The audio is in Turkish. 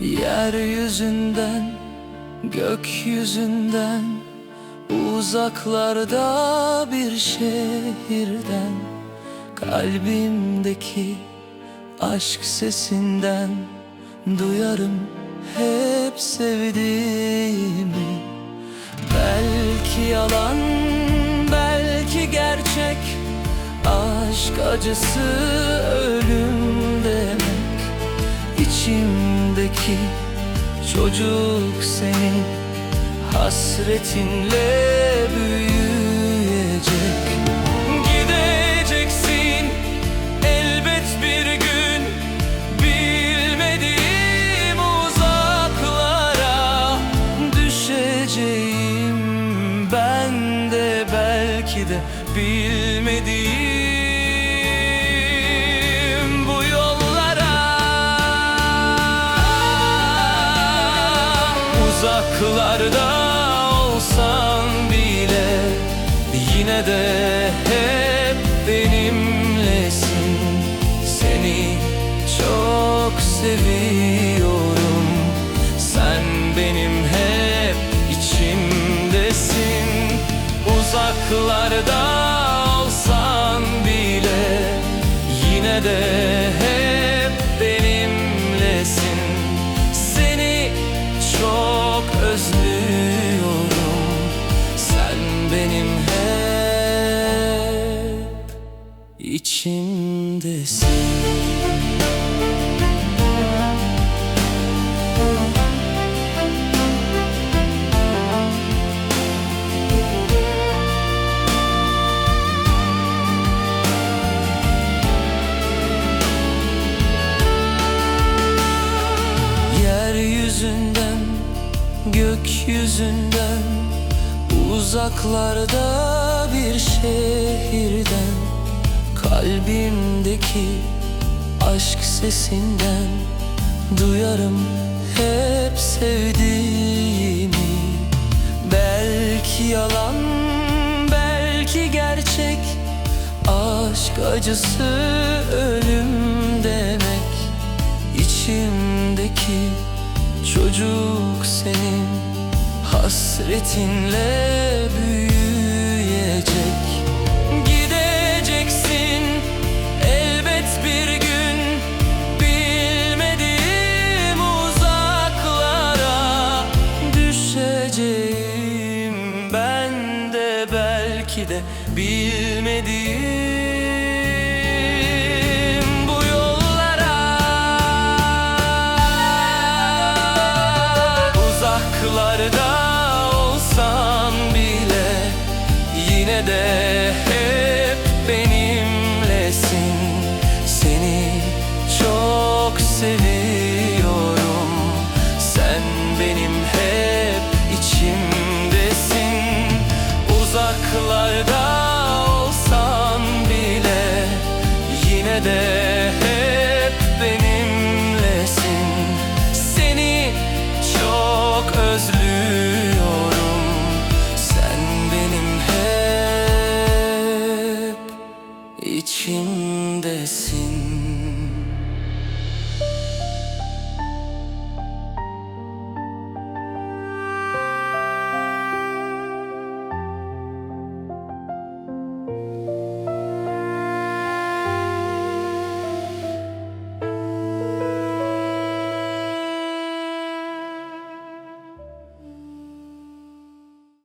Yeryüzünden, gökyüzünden Uzaklarda bir şehirden Kalbimdeki aşk sesinden Duyarım hep sevdiğimi. Belki yalan, belki gerçek Aşk acısı ölüm demek İçimdeki çocuk senin. Hasretinle büyüyecek. Gideceksin elbet bir gün. Bilmediğim uzaklara Düşeceğim. Ben de belki de Bilmediğim Uzaklarda olsan bile Yine de hep benimlesin. Seni çok seviyorum. Sen benim hep içimdesin. Uzaklarda içimdesin. Yeryüzünden, gökyüzünden Uzaklarda bir şehirden Kalbimdeki aşk sesinden Duyarım hep sevdiğimi. Belki yalan, belki gerçek. Aşk acısı ölüm demek. İçimdeki çocuk senin Hasretinle belki de Bilmediğim bu yollara. Uzaklarda olsan bile Yine de hep benimlesin. Seni çok seviyorum Uzaklarda